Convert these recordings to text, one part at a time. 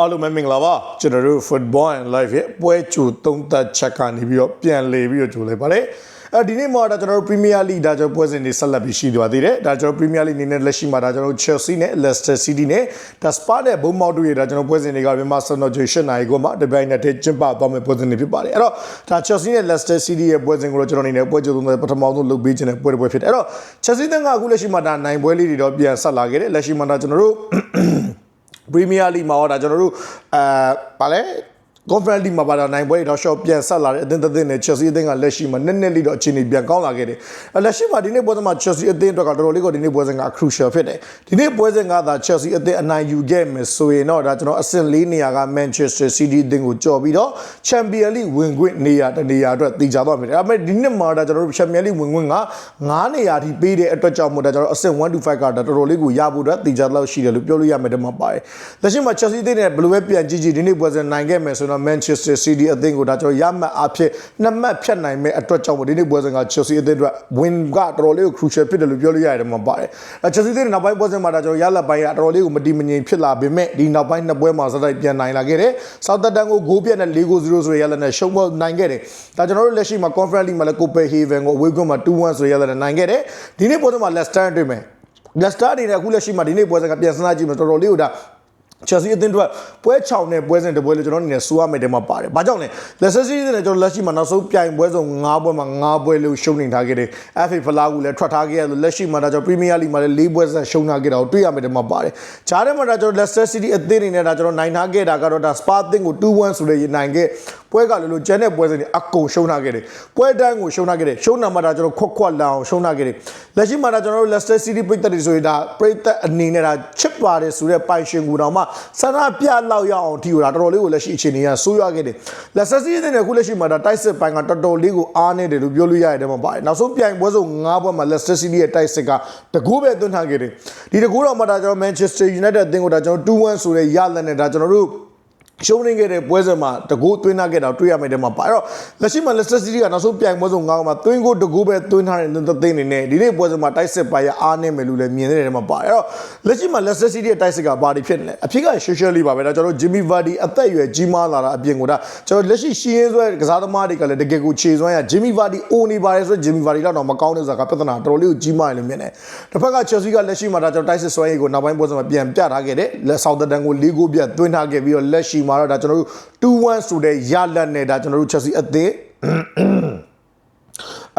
အားလုံးပဲမင်္ဂလာပါကျွန်တော်တို့ Football and Life ရဲ့ပွဲကြိုသုံးသက်ချက်ကနေပြီးတော့ပြန်လေပြီးတော့ကြိုလိုက်ပါတယ်အဲဒီနေ့မှာဒါကျွန်တော်တို့ Premier League ဒါကျွန်တော်ပွဲစဉ်တွေဆက်လက်ပြီးရှိသွားသေးတယ်ဒါကျွန်တော် Premier League အနေနဲ့လက်ရှိမှာဒါကျွန်တော် Chelsea နဲ့ Leicester City နဲ့ဒါ Spa နဲ့ Bournemouth တို့ရဲ့ဒါကျွန်တော်ပွဲစဉ်တွေကမြန်မာစံတော်ချိန်၈နိုင်ကိုမှတပိုင်းနဲ့ကျင်းပသွားမယ့်ပွဲစဉ်တွေဖြစ်ပါတယ်အဲ့တော့ဒါ Chelsea နဲ့ Leicester City ရဲ့ပွဲစဉ်ကိုတော့ကျွန်တော်အနေနဲ့ပွဲကြိုသုံးသက်ပထမဆုံးလုပ်ပေးခြင်းတဲ့ပွဲတစ်ပွဲဖြစ်တယ်အဲ့တော့ Chelsea တန်းကအခုလက်ရှိမှာဒါနိုင်ပွဲလေးတွေတော့ပြန်ဆက်လာခဲ့တယ်လက်ရှိမှာဒါကျွန်တော်တို့ ပရီးမီးယားလိမှာတော့ဒါကျွန်တော်တို့အဲဗာလဲ conference league မှာပါတော့နိုင်ပွဲတွေတော့ short ပြန်ဆက်လာတဲ့အသင်းတစ်သင်းနဲ့ Chelsea အသင်းကလက်ရှိမှာနည်းနည်းလေးတော့အခြေအနေပြန်ကောင်းလာခဲ့တယ်။အဲလက်ရှိမှာဒီနေ့ပွဲစဉ်မှာ Chelsea အသင်းအတွက်ကတော်တော်လေးကိုဒီနေ့ပွဲစဉ်က crucial ဖြစ်တယ်။ဒီနေ့ပွဲစဉ်ကသာ Chelsea အသင်းအနိုင်ယူခဲ့မယ်ဆိုရင်တော့ဒါကျွန်တော်အဆင့်၄နေရာက Manchester City အသင်းကိုကြော်ပြီးတော့ Champion League ဝင်ခွင့်နေရာတနေရာအတွက်တည်ကြသွားမယ်။ဒါပေမဲ့ဒီနေ့မှာဒါကျွန်တော်တို့ Champion League ဝင်ခွင့်က9နေရာထိပေးတဲ့အတွက်ကြောင့်မို့ဒါကျွန်တော်အဆင့်1 to 5ကတော်တော်လေးကိုရဖို့အတွက်တည်ကြတော့ရှိတယ်လို့ပြောလို့ရမယ်တမပါတယ်။လက်ရှိမှာ Chelsea အသင်းနဲ့ဘယ်လိုပဲပြန်ကြည့်ကြည့်ဒီနေ့ပွဲစဉ်နိုင်ခဲ့မယ်ဆိုတော့ Manchester City အသင်းကိုဒါကျွန်တော်ရမှတ်အဖြစ်နှစ်မှတ်ဖြတ်နိုင်မဲ့အတွက်ကြောင့်မို့ဒီနေ့ပွဲစဉ်က Chelsea အသင်းအတွက် win ကတော်တော်လေးကို crucial ဖြစ်တယ်လို့ပြောလို့ရတယ်မှာပါတယ်။အဲ Chelsea အသင်းနောက်ပိုင်းပွဲစဉ်မှာဒါကျွန်တော်ရလက်ပိုင်းကတော်တော်လေးကိုမတိမငြိမ်ဖြစ်လာပေမဲ့ဒီနောက်ပိုင်းနှစ်ပွဲမှာစတိုက်ပြန်နိုင်လာခဲ့တယ်။ Southampton ကိုဂိုးပြတ်နဲ့4-0ဆိုရရလက်နဲ့ရှုံးပေါ်နိုင်ခဲ့တယ်။ဒါကျွန်တော်တို့လက်ရှိမှာ Conference League မှာလည်း Copenhagen ကို away goal မှာ2-1ဆိုရရလက်နဲ့နိုင်ခဲ့တယ်။ဒီနေ့ပွဲစဉ်မှာ Leicester တွေ့မယ်။ Leicester အနေနဲ့အခုလက်ရှိမှာဒီနေ့ပွဲစဉ်ကပြန်စမ်းကြည့်မယ်တော်တော်လေးကိုဒါ Chelsea အသင်းတို့ပွဲ6နဲ့ပွဲစဉ်တစ်ပွဲလို့ကျွန်တော်အနေနဲ့စိုးရမယ်တဲမှာပါတယ်။ဘာကြောင့်လဲ။ Leicester City နဲ့ကျွန်တော်လက်ရှိမှာနောက်ဆုံးပြိုင်ပွဲဆုံး9ပွဲမှာ9ပွဲလို့ရှုံးနေထားခဲ့တယ်။ FA ဖလားကူလည်းထွက်ထားခဲ့ရလို့လက်ရှိမှာဒါကျွန်တော် Premier League မှာလည်း၄ပွဲဆက်ရှုံးထားခဲ့တာကိုတွေ့ရမယ်တဲမှာပါတယ်။ဂျားထဲမှာဒါကျွန်တော် Leicester City အသင်းအနေနဲ့ဒါကျွန်တော်နိုင်ထားခဲ့တာကတော့ဒါ Spa အသင်းကို2-1ဆိုတဲ့နိုင်ခဲ့ ပွဲကလည်းလို့ကျန်တဲ့ပွဲစဉ်တွေအကုန်ရှုံးထားခဲ့တယ်။ပွဲတိုင်းကိုရှုံးထားခဲ့တယ်။ရှုံးတာမှဒါကျွန်တော်ခွက်ခွက်လောင်ရှုံးထားခဲ့တယ်။လက်ရှိမှာဒါကျွန်တော်တို့ Leicester City ပိတ်သက်တွေဆိုရင်ဒါပိတ်သက်အနေနဲ့ဒါချစ်ပါတယ်ဆိုတဲ့ပိုင်ရှင်ကူတော်မှဆန္ဒပြလောက်ရအောင်ဒီကိုဒါတော်တော်လေးကိုလက်ရှိအခြေအနေကဆိုးရွားခဲ့တယ်။ Leicester City နဲ့အခုလက်ရှိမှာဒါတိုက်စစ်ပိုင်းကတော်တော်လေးကိုအားနေတယ်လို့ပြောလို့ရတဲ့မှာပါတယ်။နောက်ဆုံးပြိုင်ပွဲဆုံး၅ပွဲမှာ Leicester City ရဲ့တိုက်စစ်ကတကူပဲသွင်းထားခဲ့တယ်။ဒီတကူတော့မှဒါကျွန်တော် Manchester United အသင်းကိုဒါကျွန်တော်2-1ဆိုတဲ့ရလက်နဲ့ဒါကျွန်တော်တို့ ရှုံးနေခဲ့တဲ့ပွဲစဉ်မှာတကူသွင်းထားခဲ့တာတွေ့ရမယ်တဲ့မှာပါအဲ့တော့လက်ရှိမှာ Leicester City ကနောက်ဆုံးပြိုင်ပွဲဆုံးငါးကမှာသွင်းကိုတကူပဲသွင်းထားတဲ့သသိန်းနေနဲ့ဒီနေ့ပွဲစဉ်မှာတိုက်စစ်ပါရအားနေမယ်လို့လည်းမြင်နေတယ်တဲ့မှာပါအဲ့တော့လက်ရှိမှာ Leicester City ရဲ့တိုက်စစ်ကဘာတွေဖြစ်နေလဲအဖြစ်က socially ပါပဲဒါကျွန်တော် Jimmy Vardy အသက်အရွယ်ကြီးမားလာတာအပြင်ကိုဒါကျွန်တော်လက်ရှိရှင်းရင်းဆွဲကစားသမားတွေကလည်းတကယ်ကိုခြေစွမ်းရ Jimmy Vardy အိုနေပါတယ်ဆိုတော့ Jimmy Vardy တော့မကောင်းတဲ့ဆိုတာကပြဿနာတော်တော်လေးကိုကြီးမားတယ်လို့မြင်တယ်တစ်ဖက်က Chelsea ကလက်ရှိမှာဒါကျွန်တော်တိုက်စစ်ဆွဲရေးကိုနောက်ပိုင်းပွဲစဉ်မှာပြန်ပြထားခဲ့တယ်လက် Southampton ကို၄ဂိုးပြတ်သွင်းထားခဲ့ပြီးတော့လက်ရှိမှာတော့ဒါကျွန်တော်တို့2-1ဆိုတဲ့ရလက်နဲ့ဒါကျွန်တော်တို့ Chelsea အသင်း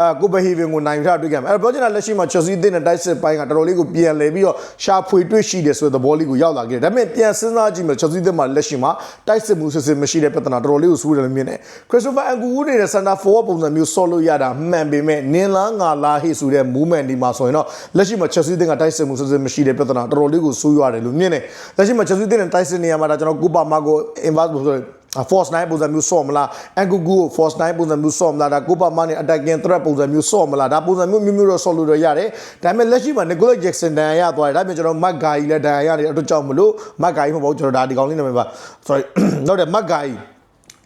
အာကိုဘဟီဗင်ကိုနိုင်ထားတွေ့ကြမယ်အဲ့တော့ပြောချင်တာလက်ရှိမှာ Chelsea အသင်းနဲ့တိုက်စစ်ပိုင်းကတော်တော်လေးကိုပြန်လဲပြီးတော့ရှာဖွေတွေ့ရှိတယ်ဆိုတဲ့သဘောလေးကိုရောက်လာခဲ့တယ်ဒါပေမဲ့ပြန်စဉ်းစားကြည့်မယ် Chelsea အသင်းမှာလက်ရှိမှာတိုက်စစ်မှုစစ်စစ်မရှိတဲ့ပြဿနာတော်တော်လေးကိုစူးတယ်လို့မြင်တယ် Christopher Nkunku နေတဲ့ center forward ပုံစံမျိုးဆော့လို့ရတာမှန်ပေမဲ့နင်းလားငါလားဟေ့ဆိုတဲ့ movement ဒီမှာဆိုရင်တော့လက်ရှိမှာ Chelsea အသင်းကတိုက်စစ်မှုစစ်စစ်မရှိတဲ့ပြဿနာတော်တော်လေးကိုစူးရတယ်လို့မြင်တယ်လက်ရှိမှာ Chelsea အသင်းနဲ့တိုက်စစ်နေရမှာဒါကျွန်တော် Copa Marco Invas ဆိုတဲ့ force 9ပုံစံမျိုးဆော့မလား Nkunku ကို force 9ပုံစံမျိုးဆော့မလားဒါ Copa Marco နဲ့ attacking threat ပုံစံမျိုးဆော့မလားဒါပုံစံမျိုးမျိုးမျိုးတော့ဆော့လို့တော့ရတယ်ဒါပေမဲ့လက်ရှိမှာ Nicolas Jackson ဒဏ်ရာရသွားတယ်ဒါပြင်ကျွန်တော် Matt Guy လည်းဒဏ်ရာရနေအတွက်ကြောင့်မလို့ Matt Guy မဟုတ်ဘူးကျွန်တော်ဒါဒီကောင်လေးနာမည်ပါ sorry ဟုတ်တယ် Matt Guy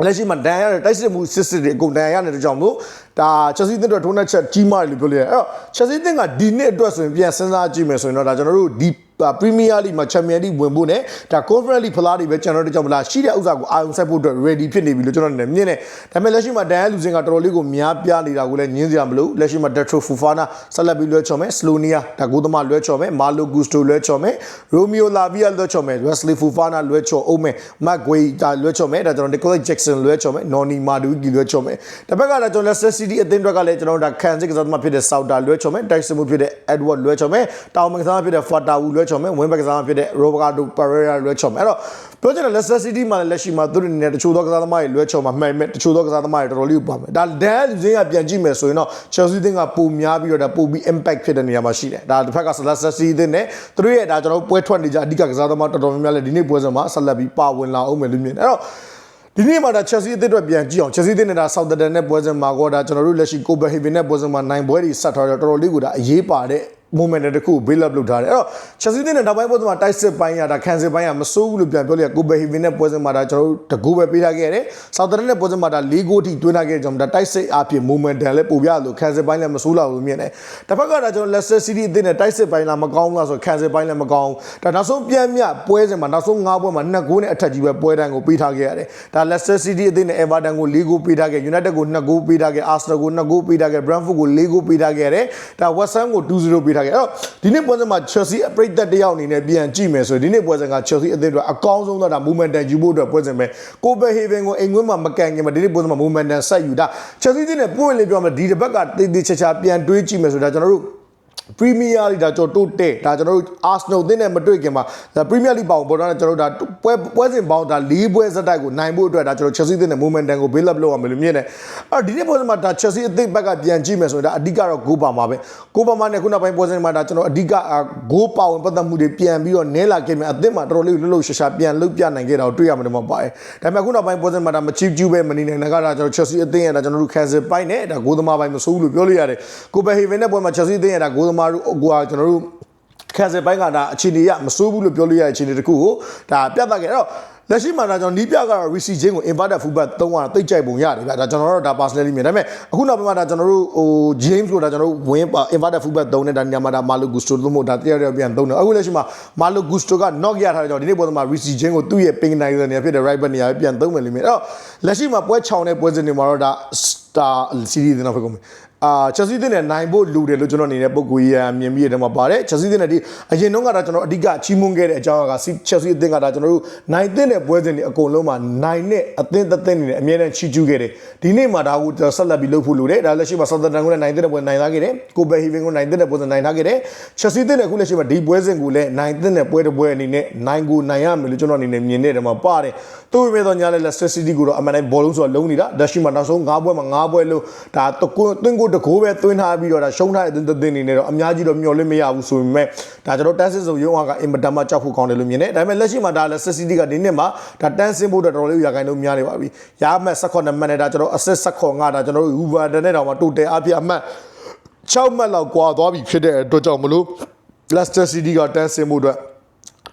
လက်ရှိမှာဒဏ်ရာရတဲ့တိုက်စစ်မှုစစ်စစ်တွေအကုန်ဒဏ်ရာရနေတဲ့ကြောင့်မို့ဒါချက်စီတင်အတွက်ထိုးနှက်ချက်ကြီးမားတယ်လို့ပြောလို့ရတယ်အဲ့တော့ချက်စီတင်ကဒီနှစ်အတွက်ဆိုရင်ပြန်စဉ်းစားကြည့်မယ်ဆိုရင်တော့ဒါကျွန်တော်တို့ဒီ ပရီးမီးယားလိမှာချန်ပီယံလိဝင်ဖို့နဲ့ဒါ Conference League ဖလားတွေပဲကျွန်တော်တို့ကြောင့်မလားရှိတဲ့ဥစ္စာကိုအာရုံစိုက်ဖို့အတွက် ready ဖြစ်နေပြီလို့ကျွန်တော်လည်းမြင်တယ်ဒါပေမဲ့လက်ရှိမှာဒန်လူစင်ကတော်တော်လေးကိုများပြားနေတာကိုလည်းညင်းစရာမလိုလက်ရှိမှာ Detro Fofana ဆက်လက်ပြီးလွှဲချော်မယ် Slovenia ဒါကိုသမားလွှဲချော်မယ် Malo Gusto လွှဲချော်မယ် Romeo Lavia လွှဲချော်မယ် Wesley Fofana လွှဲချော်အောင်မယ် Mark Guay ဒါလွှဲချော်မယ်ဒါကျွန်တော် Nicolas Jackson လွှဲချော်မယ် Noni Madueke လွှဲချော်မယ်တစ်ဖက်ကလည်းကျွန်တော် Leicester City အသင်းတွေကလည်းကျွန်တော်တို့ဒါခံစစ်ကစားသမားဖြစ်တဲ့ Sauda လွှဲချော်မယ် Tyson မှုဖြစ်တဲ့ Edward လွှဲချော်မယ်တောင်မကစားသမားဖြစ်တဲ့ Fatawu လွှဲချော်မယ် Wing back ကစားသမားဖြစ်တဲ့ Roberto Pereira လွှဲချော်မယ်အဲ့တော့ပြောချင်တယ် Leicester City မှာလည်းလက်ရှိမှာသူတို့အနေနဲ့တချို့သောကစားသမားတွေလွှဲချော်မှာမှန်မဲ့တချို့သောကစားသမားတွေတော်တော်လေးပါမယ်ဒါဒန်လူစင်းကပြန်ကြည့်မယ်ဆိုရင်တော့ Chelsea တင်းကပုံများပြီးတော့ဒါပုံပြီး impact ဖြစ်တဲ့နေရာမှာရှိတယ်ဒါတစ်ဖက်က Leicester City တင်းနဲ့သူတို့ရဲ့ဒါကျွန်တော်ပွဲထွက်နေကြအဓိကကစားသမားတော်တော်များများလည်းဒီနေ့ပွဲစဉ်မှာဆက်လက်ပြီးပါဝင်လာအောင်မယ်လို့မြင်တယ်အဲ့တော့ဒီနေ့မှာဒါ Chelsea အသင်းအတွက်ပြန်ကြည့်အောင် Chelsea အသင်းနဲ့ဒါ Southampton နဲ့ပွဲစဉ်မှာကောဒါကျွန်တော်တို့လက်ရှိ Copenhagen နဲ့ပွဲစဉ်မှာနိုင်ပွဲတွေဆက်ထားတော့တော်တော်လေးကိုဒါအရေးပါတဲ့ momentum တစ်ခုကို build up လုပ်ထားတယ်အဲ့တော့ Chelsea တဲ့နောက်ပိုင်းပွဲစဉ်မှာတိုက်စစ်ပိုင်းရတာခံစစ်ပိုင်းရမစိုးဘူးလို့ပြန်ပြောလိုက်ကိုဘယ်ဟီဗင်နဲ့ပွဲစဉ်မှာဒါကျွန်တော်တို့တကူပဲပေးထားခဲ့ရတယ်။ South Africa နဲ့ပွဲစဉ်မှာဒါ၄ဂိုးထိတွင်းထားခဲ့ကြကျွန်တော်ဒါတိုက်စစ်အဖြစ် momentum လည်းပိုပြလို့ခံစစ်ပိုင်းလည်းမစိုးလောက်လို့မြင်တယ်။တစ်ဖက်ကဒါကျွန်တော် Leicester City အသင်းနဲ့တိုက်စစ်ပိုင်းလားမကောင်းဘူးလားဆိုခံစစ်ပိုင်းလည်းမကောင်းဘူး။ဒါနောက်ဆုံးပြန်မြပွဲစဉ်မှာနောက်ဆုံး၅ပွဲမှာ2ဂိုးနဲ့အထက်ကြီးပဲပွဲတိုင်းကိုပေးထားခဲ့ရတယ်။ဒါ Leicester City အသင်းနဲ့ Everton ကို၄ဂိုးပေးထားခဲ့ United ကို2ဂိုးပေးထားခဲ့ Arsenal ကို2ဂိုးပေးထားခဲ့ Brentford ကို4ဂိုးပေးထားခဲ့ရတယ်။ဒါ West Ham ကို2-0ပေးထားခဲ့။အဲ့တော့ဒီနေ့ပွဲစဉ်မှာ Chelsea အပရိသတ်တယောက်အနေနဲ့ပြန်ကြည့်မယ်ဆိုရင်ဒီနေ့ပွဲစဉ်က Chelsea အသင်းအတွက်အကောင်းဆုံးသောဒါ momentum ယူဖို့အတွက်ပွဲစဉ်ပဲကိုဘယ်ဟေဗင်ကိုအိမ်ကွင်းမှာမကန်ခင်မှာဒီနေ့ပွဲစဉ်မှာ momentum ဆက်ယူတာ Chelsea အသင်းနဲ့ပွင့်လင်းပြောမယ်ဒီတစ်ပတ်ကတေးသေးချာချာပြန်တွေးကြည့်မယ်ဆိုတော့ကျွန်တော်တို့ Premier League ဒါကျွန်တော်တို့တဲ့ဒါကျွန်တော်တို့ Arsenal အသင်းနဲ့မတွေ့ခင်မှာဒါ Premier League ပေါင်းပေါ်တော့ကျွန်တော်တို့ဒါပွဲပွဲစဉ်ပေါင်းဒါ၄ပွဲစတိုက်ကိုနိုင်ဖို့အတွက်ဒါကျွန်တော် Chelsea အသင်းနဲ့ momentum ကို build up လုပ်ရမယ်လို့မြင်တယ်အဲ့ဒီနေ့ပွဲစဉ်မှာဒါ Chelsea အသင်းဘက်ကပြန်ကြည့်မယ်ဆိုရင်ဒါအဓိကတော့ goal ပါမှာပဲ goal ပါမှာနဲ့ခုနောက်ပိုင်းပွဲစဉ်မှာဒါကျွန်တော်အဓိက goal ပါဝင်ပတ်သက်မှုတွေပြန်ပြီးတော့နဲလာခဲ့မယ်အသင်းမှာတော်တော်လေးလှုပ်လှုပ်ရှားရှားပြန်လှုပ်ပြနိုင်ခဲ့တာကိုတွေ့ရမှာတော့ပါတယ်ဒါပေမဲ့ခုနောက်ပိုင်းပွဲစဉ်မှာဒါမချီကျူးပဲမနေနိုင်တာကဒါကျွန်တော် Chelsea အသင်းရဲ့ဒါကျွန်တော်တို့ cancel ပိုင်းနဲ့ဒါ goal သမားပိုင်းမဆိုးဘူးလို့ပြောလို့ရတယ်ကိုဘယ်ဟီဗင်နဲ့ပွဲမှာ Chelsea အသင်းရဲ့ဒါ goal သမားတို့ကိုကကျွန်တော်တို့ခံစစ်ပိုင်းကဒါအခြေအနေရမစိုးဘူးလို့ပြောလို့ရတဲ့အခြေအနေတစ်ခုကိုဒါပြသခဲ့အဲ့တော့လက်ရှိမှာဒါကျွန်တော်နီးပြကတော့ Risi Jane ကို inverted fullback သုံးရတာတိတ်ကြိုက်ပုံရတယ်ဗျာဒါကျွန်တော်တို့ဒါ personally မြင်ဒါပေမဲ့အခုနောက်ပိုင်းမှာဒါကျွန်တော်တို့ဟို James လို့ဒါကျွန်တော်တို့ win inverted fullback သုံးနေတာညမှာဒါ Malo Gusto လို့မို့ဒါတရားတရားပြန်သုံးတယ်အခုလက်ရှိမှာ Malo Gusto က knock ရထားတဲ့ကြောင့်ဒီနေ့ပွဲမှာ Risi Jane ကိုသူ့ရဲ့ ping nicer နေရာဖြစ်တဲ့ right back နေရာပဲပြန်သုံးမယ်လို့မြင်အဲ့တော့လက်ရှိမှာပွဲချောင်းတဲ့ပွဲစဉ်တွေမှာတော့ဒါ star series တွေတော့ဖြစ်ကုန်ပြီ အာချက်စီတင်နဲ့နိုင်ဖို့လူတယ်လို့ကျွန်တော်အနေနဲ့ပုံကိုရမြင်ပြီးတဲ့မှာပါတယ်ချက်စီတင်နဲ့ဒီအရင်တုန်းကတော့ကျွန်တော်အဓိကချီးမွမ်းခဲ့တဲ့အကြောင်းအရာကချက်စီတင်ကဒါကျွန်တော်တို့နိုင်တဲ့နဲ့ပွဲစဉ်တွေအကုန်လုံးမှာနိုင်နဲ့အသင်းသက်သက်နေနဲ့အမြဲတမ်းချီးကျူးခဲ့တယ်ဒီနေ့မှာဒါကိုဆက်လက်ပြီးလုပ်ဖို့လိုတယ်ဒါလက်ရှိမှာဆော့သတန်ကိုလည်းနိုင်တဲ့ပွဲနိုင်သားခဲ့တယ်ကိုဘယ်ဟီဗင်ကိုနိုင်တဲ့ပွဲစဉ်နိုင်သားခဲ့တယ်ချက်စီတင်နဲ့အခုလက်ရှိမှာဒီပွဲစဉ်ကိုလည်းနိုင်တဲ့ပွဲတစ်ပွဲအနေနဲ့နိုင်ကိုနိုင်ရမယ်လို့ကျွန်တော်အနေနဲ့မြင်နေတယ်မှာပါတယ်သူ့ပေမဲ့တော့ညာလဲ Leicester City ကိုတော့အမှန်တိုင်းဘောလုံးဆိုတာလုံးနေတာဒါရှိမှနောက်ဆုံး၅ပွဲမှာ၅ပွဲလုံးဒါတကွန်းတွင်းကိုတကိုးပဲသွင်းထားပြီးတော့ဒါရှုံးထားတဲ့တင်းတင်းနေနေတော့အများကြီးတော့မျှော်လင့်မရဘူးဆိုပေမဲ့ဒါကျွန်တော်တန်းစစ်စုံရုံးအောင်ကအင်မတန်မှကြောက်ဖို့ကောင်းတယ်လို့မြင်တယ်ဒါပေမဲ့လက်ရှိမှာဒါ Leicester City ကဒီနှစ်မှာဒါတန်းစင်းဖို့တော်တော်လေးရာခိုင်နှုန်းများနေပါပြီရမှတ်18မှတ်နဲ့ဒါကျွန်တော် assist 19ဒါကျွန်တော်တို့ Hoover နဲ့တောင်မှတိုတယ်အပြည့်အမှတ်6မှတ်လောက်ကွာသွားပြီဖြစ်တဲ့အတွက်ကြောင့်မလို့ Leicester City ကတန်းစင်းဖို့အတွက်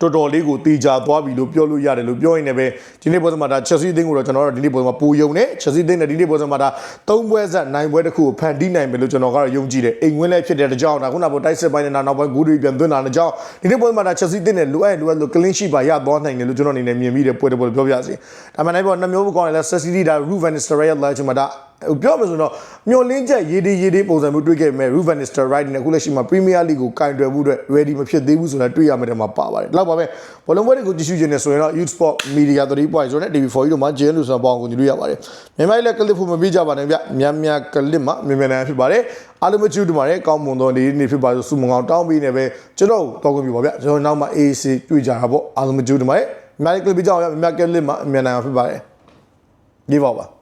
တော်တော်လေးကိုတီချာသွားပြီလို့ပြောလို့ရတယ်လို့ပြောရင်လည်းပဲဒီနေ့ပွဲစဉ်မှာဒါ Chelsea အသင်းကိုတော့ကျွန်တော်တို့ဒီနေ့ပွဲမှာပူယုံနဲ့ Chelsea အသင်းနဲ့ဒီနေ့ပွဲစဉ်မှာဒါ၃ပွဲဆက်နိုင်ပွဲတစ်ခုကိုဖန်တီးနိုင်မယ်လို့ကျွန်တော်ကတော့ယုံကြည်တယ်အိမ်ဝင်းလည်းဖြစ်တဲ့တကြောင်ဒါခုနကပေါ်တိုက်စစ်ပိုင်းနဲ့နောက်ပိုင်းဂိုးတွေပြန်သွင်းတာတကြောင်ဒီနေ့ပွဲမှာဒါ Chelsea အသင်းနဲ့လိုအပ်လိုအပ်လို့ clean sheet ပါရသွားနိုင်တယ်လို့ကျွန်တော်အနေနဲ့မြင်ပြီးတဲ့ပွဲတစ်ပွဲပြောပြစီဒါမှလည်းပေါ့နှမျိုးကောင်းတယ်လဲ City ဒါ Ruben Nistelrooy လာချင်မှာဒါပြောမယ်ဆိုတော့မျောလင်းချက်ရေးဒီရေးဒီပုံစံမျိုးတွေ့ခဲ့ပေမဲ့ Ruben Nistelrooy နဲ့အခုလက်ရှိမှာ Premier League ကိုကင်တွယ်မှုအတွက် ready မဖြစ်သေးဘူးဆိုတာတွေ့ရမယ်တဲ့မှာပါပါတယ်။လောက်ပါပဲ။ဘောလုံးပွဲတွေကိုကြည့်ရှုခြင်းနဲ့ဆိုရင်တော့ Youth Sport Media 3.0နဲ့ TV4 တို့မှာ JN လို့ဆိုပေါင်းကိုကြည့်လို့ရပါတယ်။မြန်မာလည်းကလစ်ဖို့မပြေးကြပါနဲ့ဗျ။မြန်မြန်ကလစ်မှာမြန်မြန်နိုင်ဖြစ်ပါတယ်။အားလုံးမချူတူပါတယ်။ကောင်းမွန်သောနေ့နေ့ဖြစ်ပါလို့စုမငောင်းတောင်းပြီးနေပဲကျွန်တော်တော့ခွင့်ပြုပါဗျ။ကျွန်တော်နောက်မှ AC တွေ့ကြတာပေါ့။အားလုံးမချူတူပါတယ်။မြန်မာလည်းကလစ်ပြကြအောင်ဗျ။မြန်မြန်ကလစ်မှာမြန်နိုင်ဖြစ်ပါတယ်။ဒီပါပါ။